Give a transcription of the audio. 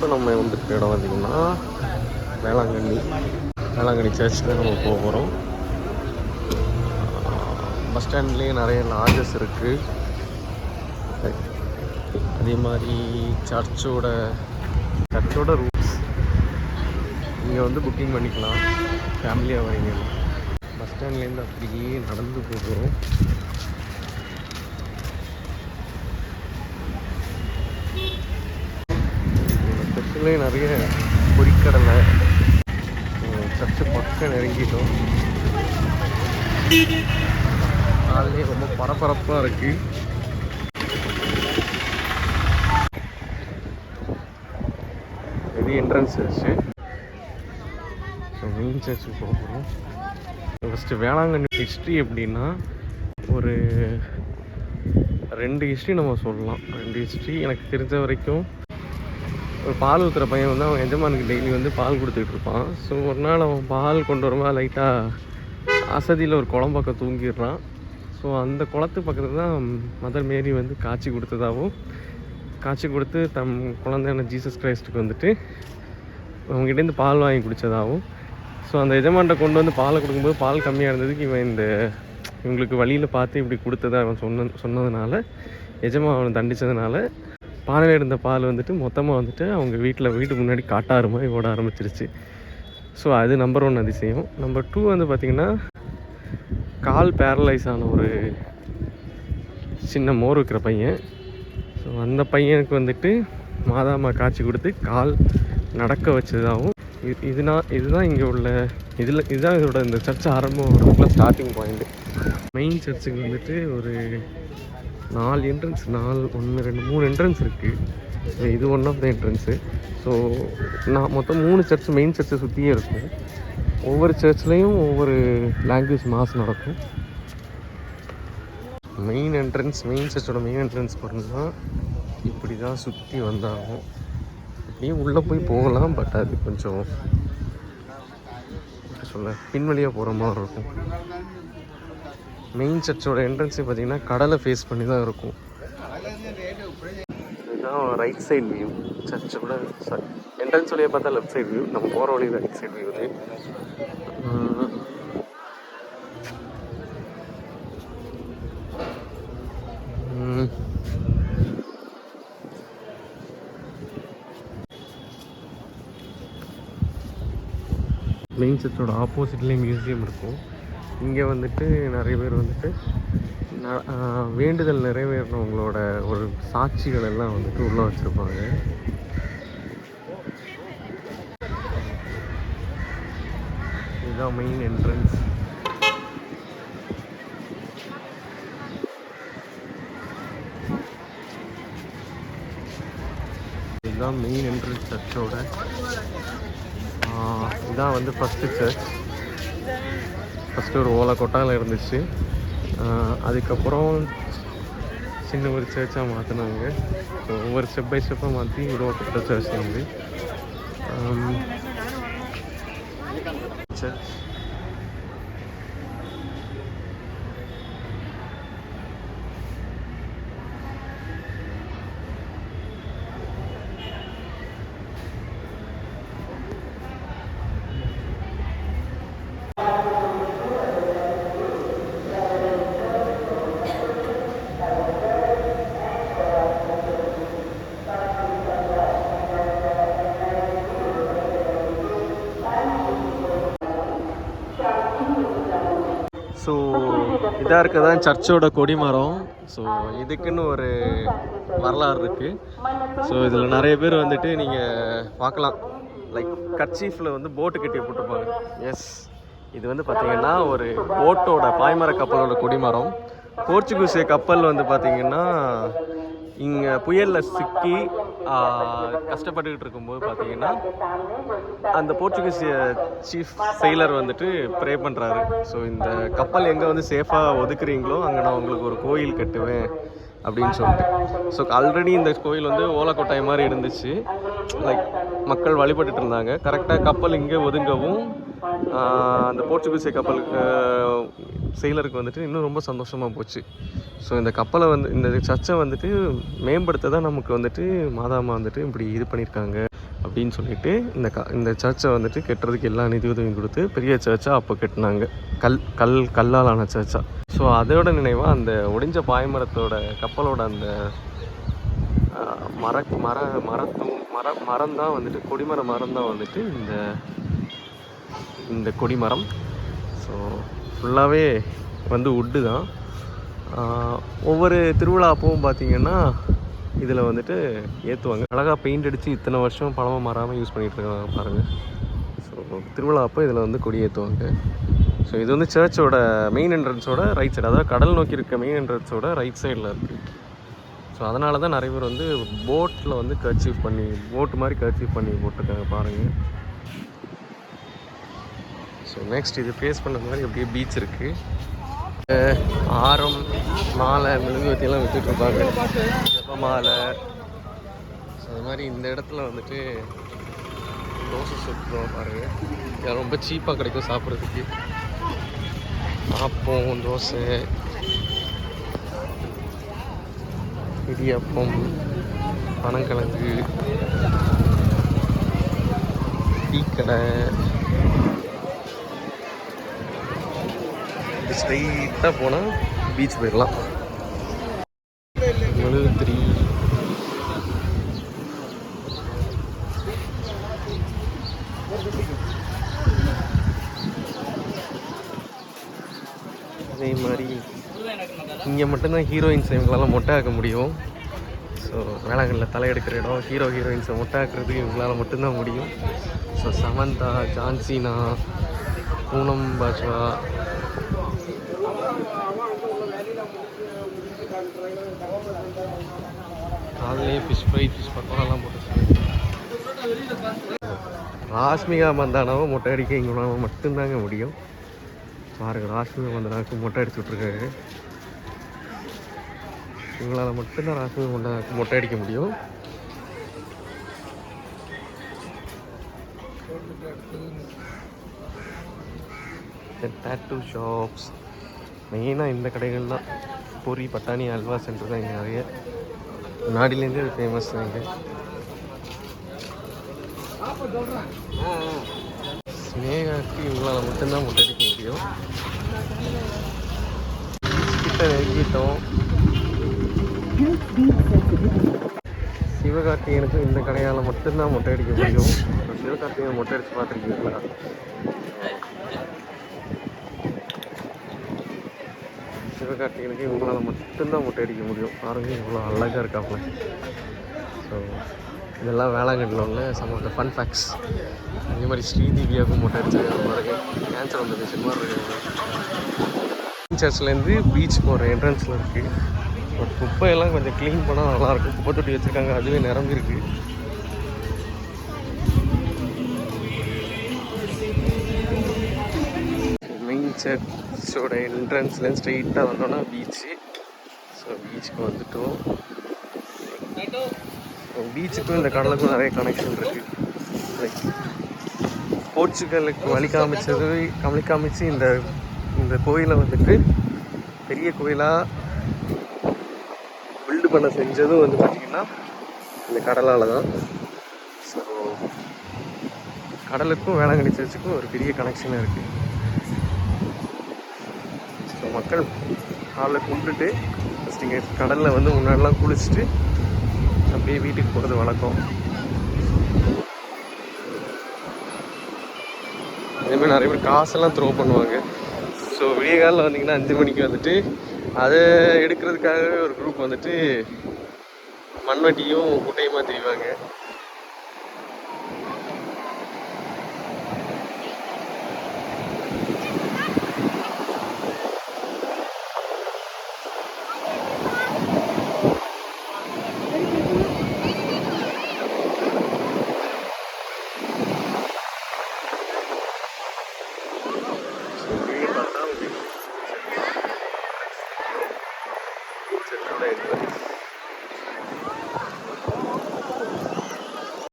இப்போ நம்ம வந்துட்டு இடம் பார்த்திங்கன்னா வேளாங்கண்ணி. வேளாங்கண்ணி சர்ச் தான் நம்ம போக போகிறோம் பஸ் ஸ்டாண்ட்லேயே நிறைய லாட்ஜஸ் இருக்குது அதே மாதிரி சர்ச்சோட சர்ச்சோட ரூட்ஸ் நீங்கள் வந்து புக்கிங் பண்ணிக்கலாம். ஃபேமிலியாக வரீங்க. பஸ் ஸ்டாண்ட்லேருந்து அப்படியே நடந்து போகிறோம் ஸ்பெஷலே நிறைய பொறிக்கடலை சர்ச்சு பக்கம் நெருங்கிட்டோம் காலையிலே ரொம்ப பரபரப்பாக இருக்குது இது என்ட்ரன்ஸ் சர்ச்சு மெயின் சர்ச்சுக்கு போக போகிறோம் ஃபஸ்ட்டு வேளாங்கண்ணி ஹிஸ்ட்ரி எப்படின்னா ஒரு ரெண்டு ஹிஸ்ட்ரி நம்ம சொல்லலாம். ரெண்டு ஹிஸ்ட்ரி எனக்கு தெரிஞ்ச வரைக்கும் ஒரு பால் ஊற்றுற பையன் வந்து அவன் எஜமானுக்கு டெய்லி வந்து பால் கொடுத்துட்டு இருப்பான். ஸோ ஒரு நாள் அவன் பால் கொண்டு வரும்போது லைட்டாக அசதியில் ஒரு குளம் பக்கம் தூங்கிடுறான். ஸோ அந்த குளத்து பக்கத்தில் தான் மதர் மேரி வந்து காட்சி கொடுத்ததாகவும் காட்சி கொடுத்து தம் குழந்தையான ஜீசஸ் கிரைஸ்ட்டுக்கு வந்துட்டு அவங்ககிட்டேருந்து பால் வாங்கி குடித்ததாகவும் ஸோ அந்த எஜமான்ட்ட கொண்டு வந்து பாலை கொடுக்கும்போது பால் கம்மியாக இருந்ததுக்கு இவன் இந்த இவங்களுக்கு வழியில் பார்த்து இப்படி கொடுத்ததை அவன் சொன்ன சொன்னதுனால எஜமான் அவனை தண்டித்ததுனால பானையில் இருந்த பால் வந்துட்டு மொத்தமாக வந்துட்டு அவங்க வீட்டில் வீட்டு முன்னாடி காட்டாறு மாதிரி ஓட ஆரம்பிச்சிருச்சு. ஸோ அது நம்பர் ஒன் அதிசயம். நம்பர் டூ வந்து பார்த்திங்கன்னா கால் பேரலைஸ் ஆன ஒரு சின்ன மோர் வைக்கிற பையன். ஸோ அந்த பையனுக்கு வந்துட்டு மாதாமா காட்சி கொடுத்து கால் நடக்க வச்சதாகவும் இது இதுனா இதுதான் இங்கே உள்ள இதில் இதுதான் இதோட இந்த சர்ச் ஆரம்பம் ஸ்டார்டிங் பாயிண்ட்டு மெயின் சர்ச்சுக்கு வந்துட்டு ஒரு நாலு என்ட்ரன்ஸ் நாலு ஒன்று ரெண்டு மூணு என்ட்ரன்ஸ் இருக்குது இது one of the entrance so நான் மொத்தம் மூணு சர்ச் மெயின் சர்ச்சை சுற்றியே இருக்கும். ஒவ்வொரு சர்ச்லேயும் ஒவ்வொரு லாங்குவேஜ் மாஸ் நடக்கும். மெயின் என்ட்ரன்ஸ் மெயின் சர்ச்சோட மெயின் என்ட்ரன்ஸ் போகிறோம்னா இப்படி தான் சுற்றி வந்தாகும். அப்படியே உள்ளே போய் போகலாம் பட் அது கொஞ்சம் சொல்ல பின்வழியாக போகிற மாதிரி இருக்கும். மெயின் சர்ச்சோட என்ட்ரன்ஸே பார்த்தீங்கன்னா கடலை ஃபேஸ் பண்ணி தான் இருக்கும். இதுதான் ரைட் சைடு வியூ சர்ச்சோட என்ட்ரன்ஸ் வழியாக பார்த்தா லெஃப்ட் சைடு வியூ நம்ம போகிற வழி ரைட் சைடு வியூ இது. மெயின் சர்ச்சோட ஆப்போசிட்லேயே மியூசியம் இருக்கும். இங்கே வந்துட்டு நிறைய பேர் வந்துட்டு வேண்டுதல் நிறைவேறினவங்களோட ஒரு சாட்சிகள் எல்லாம் வந்துட்டு உள்ளே வச்சுருப்பாங்க. இதுதான் மெயின் என்ட்ரன்ஸ் இதுதான் மெயின் என்ட்ரன்ஸ் சர்ச்சோட இதான் வந்து ஃபஸ்ட்டு சர்ச் ஃபஸ்ட்டு ஒரு ஓலை கொட்டாயில் இருந்துச்சு ஆஹ் அதுக்கப்புறம் சின்ன ஒரு சர்ச்சாக மாற்றினாங்க ஸோ ஒவ்வொரு ஸ்டெப் பை ஸ்டெப்பாக மாற்றி உருவாக்கப்பட்ட சர்ச் வந்து சர்ச் ஸோ இதாக இருக்க தான் சர்ச்சோட கொடிமரம். ஸோ இதுக்குன்னு ஒரு வரலாறு இருக்குது ஸோ இதில் நிறைய பேர் வந்துட்டு நீங்கள் பார்க்கலாம். லைக் கட்சீஃபில் வந்து போட்டு கட்டி போட்டிருப்பாங்க. எஸ் இது வந்து பார்த்திங்கன்னா ஒரு போட்டோட பாய்மர கப்பலோட கொடிமரம். போர்ச்சுகீசிய கப்பல் வந்து பார்த்திங்கன்னா இங்கே புயலில் சிக்கி கஷ்டப்பட்டுக்கிட்டு இருக்கும்போது பார்த்தீங்கன்னா அந்த போர்ச்சுகீஸ் சீஃப் செயலர் வந்துட்டு ப்ரே பண்ணுறாரு ஸோ இந்த கப்பல் எங்கே வந்து சேஃபாக ஒதுக்குறீங்களோ அங்கே நான் உங்களுக்கு ஒரு கோயில் கட்டுவேன் அப்படின்னு சொல்லிட்டு. ஸோ ஆல்ரெடி இந்த கோயில் வந்து ஓலக்கொட்டாய் மாதிரி இருந்துச்சு. லைக் மக்கள் வழிபட்டுட்டு இருந்தாங்க. கரெக்டாக கப்பல் இங்கே ஒதுங்கவும் அந்த போர்ச்சுகீசிய கப்பலுக்கு செயலருக்கு வந்துட்டு இன்னும் ரொம்ப சந்தோஷமாக போச்சு. ஸோ இந்த கப்பலை வந்து இந்த சர்ச்சை வந்துட்டு மேம்படுத்த தான் நமக்கு வந்துட்டு மாதாமா வந்துட்டு இப்படி இது பண்ணியிருக்காங்க அப்படின்னு சொல்லிட்டு இந்த க இந்த சர்ச்சை வந்துட்டு கட்டுறதுக்கு எல்லா நிதியுதவியும் கொடுத்து பெரிய சர்ச்சாக அப்போ கட்டினாங்க. கல் கல் கல்லாலான சர்ச்சா. ஸோ அதோட நினைவாக அந்த ஒடிஞ்ச பாய்மரத்தோட கப்பலோட அந்த மர மர மரத்தும் மர மரம் தான் வந்துட்டு கொடிமர மரம் தான் வந்துட்டு இந்த இந்த கொடிமரம். ஸோ ஃபுல்லாகவே வந்து உட்டு தான். ஒவ்வொரு திருவிழா அப்பவும் பார்த்திங்கன்னா இதில் வந்துட்டு ஏற்றுவாங்க அழகாக பெயிண்ட் அடித்து இத்தனை வருஷம் பழமாக மாறாமல் யூஸ் பண்ணிகிட்டு இருக்காங்க பாருங்கள் ஸோ திருவிழா அப்போ இதில் வந்து கொடி ஏற்றுவாங்க ஸோ இது வந்து சர்ச்சோட மெயின் என்ட்ரன்ஸோட ரைட் சைடு அதாவது கடல் நோக்கி இருக்க மெயின் என்ட்ரன்ஸோட ரைட் சைடில் இருக்குது ஸோ அதனால தான் நிறைய பேர் வந்து போட்டில் வந்து கர்ச்சீவ் பண்ணி போட்டு மாதிரி கர்ச்சீவ் பண்ணி போட்டிருக்காங்க பாருங்கள் ஸோ நெக்ஸ்ட் இது ஃபேஸ் பண்ண மாதிரி அப்படியே பீச் இருக்குது ஆரம் மாலை மெழுகுவத்தியெல்லாம் விற்றுட்ருப்பாங்க ஜெப மாலை ஸோ அது மாதிரி இந்த இடத்துல வந்துட்டு தோசை சுற்றுலாம் பாருங்க ரொம்ப சீப்பாக கிடைக்கும் சாப்பிட்றதுக்கு. ஆப்பம் தோசை. இடியப்பம் பனங்கிழங்கு. டீக்கடை ஸ்ட்ரைட்டாக போனால் பீச் போயிடலாம் மெழுகுத்திரி அதே மாதிரி இங்கே மட்டும்தான் ஹீரோயின்ஸ் இவங்களால மொட்டை ஆக்க முடியும். ஸோ வேளாங்கண்ணில் தலையெடுக்கிற இடம் ஹீரோ ஹீரோயின்ஸை மொட்டை ஆக்குறதுக்கு இவங்களால மட்டும்தான் முடியும். ஸோ சமந்தா ஜான்சினா பூனம் பாஜ்வா காலையிலே ஃபிஷ் ஃப்ரை ஃபிஷ் பக்கோடாலாம் போட்டு ராஷ்மிகா மந்தானாவை மொட்டை அடிக்க இவங்களால மட்டும்தாங்க முடியும். பாருங்க ராஷ்மிகா மந்தானாவுக்கு மொட்டை அடிச்சு விட்ருக்காரு இவங்களால மட்டும்தான் ராஷ்மிகா மந்தானாவுக்கு மொட்டை அடிக்க முடியும். டேட்டூ ஷாப்ஸ் மெயினாக இந்த கடைகள் தான் பூரி பட்டாணி அல்வா சென்டர் தான் இங்கே நிறைய. நாடிலேருந்து அது ஃபேமஸ் தான் இங்கே. ஸ்னேகாக்கு இவங்களால் மட்டும்தான் முட்டை அடிக்க முடியும். கிட்ட நெருங்கிட்டோம் சிவகார்த்திகேயனுக்கும் இந்த கடையால் மட்டும்தான் மொட்டை அடிக்க முடியும். சிவகார்த்திகன் சிவகார்த்திகேயன் மொட்டை அடிச்சு பார்த்துருக்கீங்களா? சிவகார்த்திகனுக்கு இவங்களால் மட்டும்தான் மொட்டை அடிக்க முடியும். பாருங்கள் இவ்வளோ அழகாக இருக்காப்புல. ஸோ இதெல்லாம் வேளாங்கண்ணில் உள்ள some of the fun facts அதே மாதிரி ஸ்ரீதேவியாவுக்கும் மொட்டை அடிச்சிருக்காங்க பாருங்க. கேன்சர் வந்த பேஷன் மாதிரி இருக்கு சர்ச்லேருந்து பீச் போகிற என்ட்ரன்ஸில் இருக்குது பட் குப்பையெல்லாம் கொஞ்சம் க்ளீன் பண்ணால் நல்லாயிருக்கும் குப்பை தொட்டி வச்சுருக்காங்க. அதுவே நிரம்பி இருக்குது சர்ச்சோட என்ட்ரன்ஸ்லேருந்து ஸ்ட்ரெயிட்டாக வந்தோன்னா பீச்சு ஸோ பீச்சுக்கு வந்துட்டோம். பீச்சுக்கும் இந்த கடலுக்கும் நிறைய கனெக்ஷன் இருக்குது லைக் போர்ச்சுகலுக்கு வழி காமிச்சது வழி காமிச்சு இந்த இந்த கோயிலை வந்துட்டு பெரிய கோயிலாக பில்டு பண்ண செஞ்சதும் வந்து பார்த்திங்கன்னா இந்த கடலால் தான் ஸோ கடலுக்கும் வேளாங்கண்ணி சர்ச்சுக்கும் ஒரு பெரிய கனெக்ஷன் இருக்குது மக்கள் காலைல கும்பிட்டுட்டு ஃபஸ்ட் இங்கே கடலில் வந்து முன்னாடிலாம் குளிச்சுட்டு அப்படியே வீட்டுக்கு போகிறது வழக்கம். அதேமாதிரி நிறைய பேர் காசெல்லாம் த்ரோ பண்ணுவாங்க. ஸோ விடிய காலில் வந்தீங்கன்னா அஞ்சு மணிக்கு வந்துட்டு அதை எடுக்கிறதுக்காகவே ஒரு குரூப் வந்துட்டு மண்வெட்டியும் குட்டையுமா தெரிவாங்க